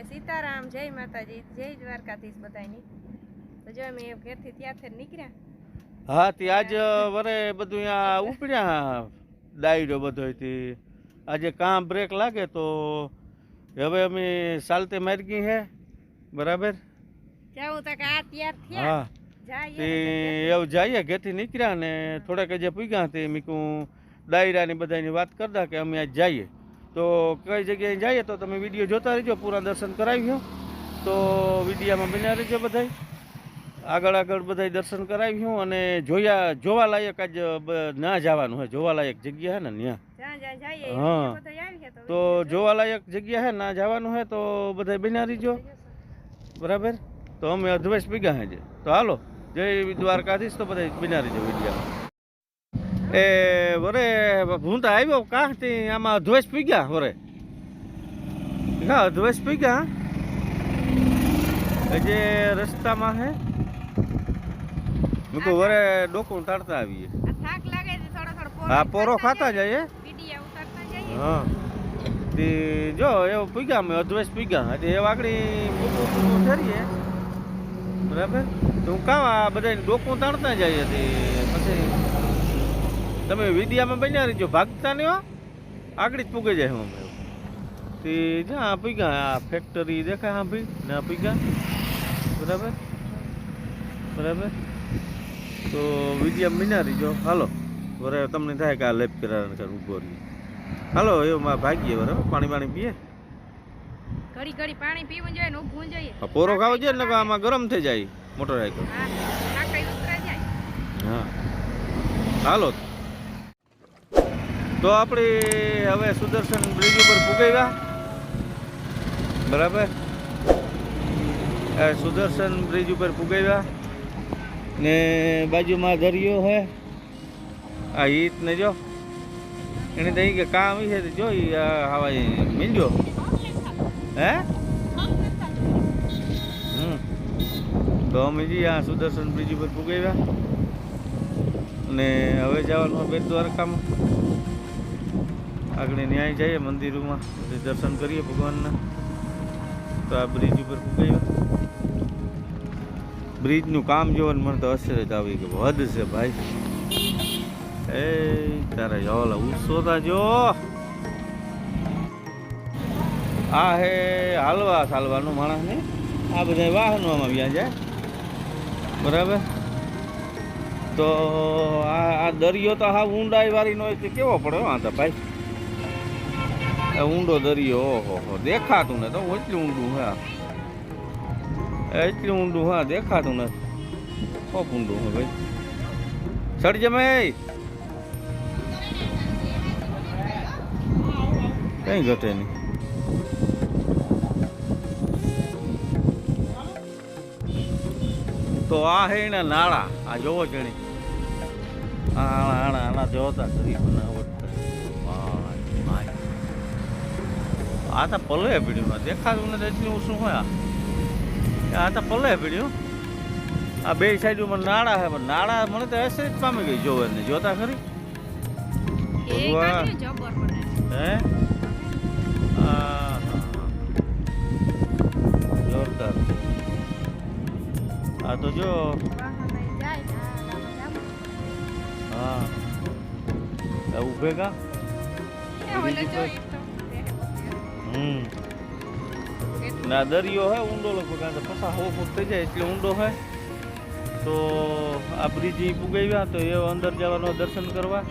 એટલે સીતારામ જય માતાજી જય દ્વારકાધીશ બધાની તો જો અમે ઘેરથી ત્યાંથી નીકળ્યા. હા તે આજ વરે બધું અહીંયા ઉપડ્યા ડાયરો બધો આજે કામ બ્રેક લાગે તો હવે અમે સાલતે મારી ગઈ હે બરાબર? જાઉં તો આ તૈયાર થયા. હા તે એવું જઈએ ઘેરથી નીકળ્યા ને થોડાક જે પૂગ્યા તે મીકું ડાયરાની બધાની વાત કરતા કે અમે આજ જઈએ. તો કઈ જગ્યાએ જઈએ તો તમે વીડિયો જોતા રહેજો પૂરા દર્શન કરાવ્યો તો વિડીયામાં બન્યા રહેજો બધાય. આગળ આગળ બધાય દર્શન કરાવ્યું અને જોયા જોવાલાયક આજ બ- ના જવાનું હોય જોવાલાયક જગ્યા હે ને ત્યાં હા. તો જોવા લાયક જગ્યા હે ના જવાનું હોય તો બધાય બન્યા રહીજો. બરાબર? તો અમે અધવેશ પીગા હે તો હાલો જય દ્વારકાધીશ તો બધા બિનારી રહીજો વિડીયામાં. એ વરે હું તો આવ્યો કાંથી આમાં અધવેશ પીગા વરે. હા અધવેશ પીગા જે રસ્તામાં હે. મેં કહું વરે ડોકું તાળતા આવીએ. હા પોરો ખાતા જઈએ. હા. તે જો એવું પીગા અમે અધવેશ પીગા એટલે એ વાગડી મૂકું મૂકું ઠરીએ બરાબર? તો હું કાં આ બધા ડોકું તાણતા જઈએ તે પછી તમે વિડિયામાં બન્યા રહીજો ભાગતા નહીં હો. આગળ જ પૂગે જાય હું અમે તે જ્યાં પીગા આ ફેક્ટરી દેખાય હા ભાઈ આ પીગા બરાબર? બરાબર? તો વિડિયામાં બન્યા રહીજો. હાલો બરાબર તમને થાય કે આ લેપ કરાર કર ઊભો રહીએ હાલો એવું મા ભાગીએ બરાબર પાણી પાણી પીએ. ઘડી ઘડી પાણી પીવું જોઈએ ને ઊભું જોઈએ. પોરો ખાવો જોઈએ ને આમાં ગરમ થઈ જાય મોટર સાયકલ હા. હાલો. તો આપણે હવે સુદર્શન બ્રિજ ઉપર પૂગાવ્યા બરાબર? સુદર્શન બ્રિજ ઉપર પૂગાવ્યા ને બાજુમાં દરિયો હે. આ ઈત ને જો. એને તો કે કામ છે તો જો હવા મીંડ્યો હે? તો અમે આ સુદર્શન બ્રિજ ઉપર પૂગાવ્યા અને હવે જવાનું બે દ્વારકામાં. આગળ ન્યાય જઈએ મંદિરોમાં દર્શન કરીએ ભગવાનના. તો આ બ્રિજ ઉપર પુગાવ્યા બ્રિજનું કામ જોવાનું મને તો અસર આવી કે વધ છે ભાઈ. એ તારા ઓલા ઉસોતા જો. આ હે હાલવા ચાલવાનું માણસ ને. આ બધા વાહનોમાં વ્યા જાય. બરાબર? તો આ દરિયો તો હા ઊંડાઈ વાળીનો હોય તો કેવો પડે તો ભાઈ? ઊંડો દરિયો, ઓહો હો દેખાતું ને તો એટલું ઊંડું, હા. એટલું ઊંડું, હા, દેખાતું ને ખૂબ ઊંડું, હા, ભાઈ. સડી જમે કઈ ઘટે નહીં. તો આ હે ને નાળા, આ જોવો જણી આણા આણા આણા જોતા કરી બનાવટ આ તો પલે પીડ્યું દેખાતું નથી એટલું શું હોય આ? તો પલે પીડ્યું આ બે સાઈડ ઉપર નાળા હે પણ નાળા મને તો એસે જ પામી ગઈ જોવે ને જોતા ખરી? હે. જોરદાર. આ તો જો. હા. આ હમ. ના, દરિયો હે, ઊંડો લગભગ, આ પસા હવો ફૂટ થઈ જાય, એટલે ઊંડો હે. તો આ બ્રિજ પુગાવ્યા, તો એ અંદર જવાનો દર્શન કરવા.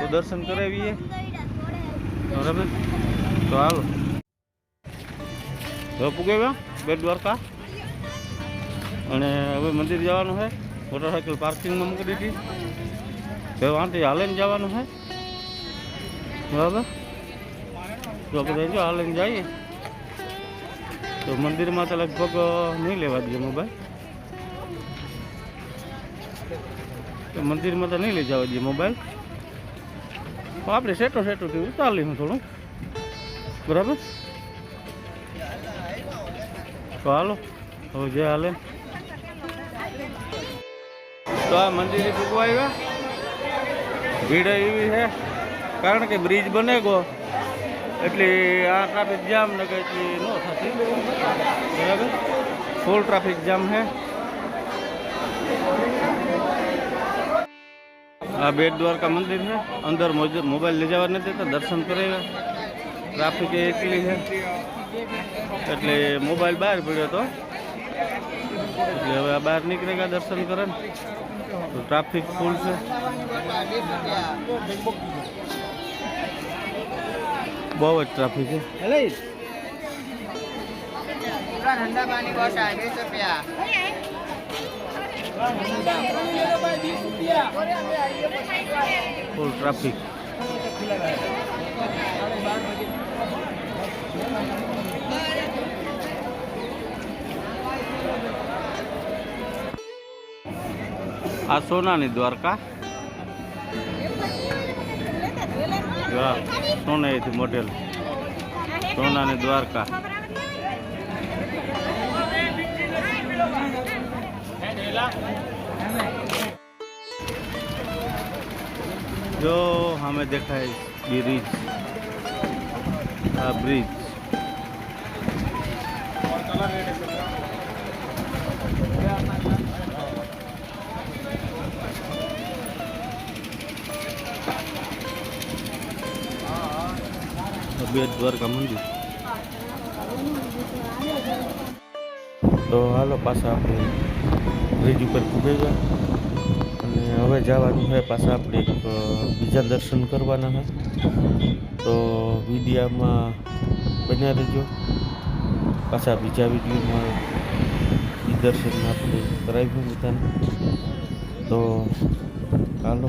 તો દર્શન કરાવીએ. બરાબર તો હાલો. હવે પુગાવ્યા, બેટ દ્વારકા. અને હવે મંદિર જવાનું છે મોટરસાઇકલ પાર્કિંગમાં મૂકી દીધી. હવે વાંધી હાલે જવાનું છે બરાબર? જો બધા જો હાલીને જઈએ તો મંદિરમાં તો લગભગ નહીં લેવા દઈએ મોબાઈલ તો મંદિરમાં તો નહીં લઈ જવા દઈએ મોબાઈલ તો આપણે સેટો સેટોથી ઉતાર લઈશું થોડું બરાબર તો હાલો હવે જે હાલે તો આ મંદિરે પૂગવા આવ્યા ભીડ એવી છે કારણ કે બ્રિજ બને ગયો એટલે આ ટ્રાફિક જામ ને કે ન થશે બરાબર? ફૂલ ટ્રાફિક જામ છે આ બેટ દ્વારકા મંદિર છે અંદર મોબાઈલ લઈ જવા નથી તો દર્શન કરેલા ટ્રાફિક એટલી છે એટલે મોબાઈલ બહાર પડ્યો હતો એટલે હવે આ બહાર નીકળેગા દર્શન કરે તો ટ્રાફિક ફૂલ છે. બહુ જ ટ્રાફિક છે. ઠંડા પાણી ફૂલ ટ્રાફિક આ સોનાની દ્વારકા. વાહ, સોનાથી મોડેલ સોનાની દ્વારકા. જો અમે દેખાય બ્રિજ આ બ્રિજ બેટ દ્વારકા મંદિર તો હાલો પાછા આપણે બ્રિજ ઉપર પૂગે અને હવે જવાનું છે પાછા આપણે એક બીજા દર્શન કરવાના છે. તો વિડીયામાં બન્યા રહેજો. પાછા બીજા વિડીયોમાં દર્શન આપણે કરાવ્યું બધાને. તો હાલો.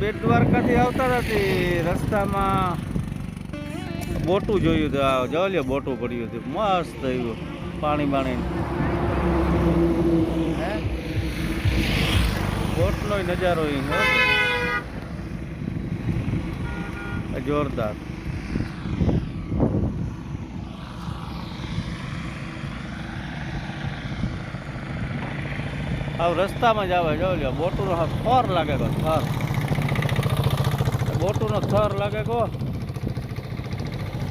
બેટ દ્વારકાથી આવતા નથી રસ્તામાં બોટું જોયું હતું. આ જો બોટું પડ્યું હતું. મસ્ત થયું પાણી બાણી બોટનો નજારો હો. જોરદાર. આવ રસ્તામાં જ આવે જો બોટુનો થર લાગે કો થર બોટુનો થર લાગે કો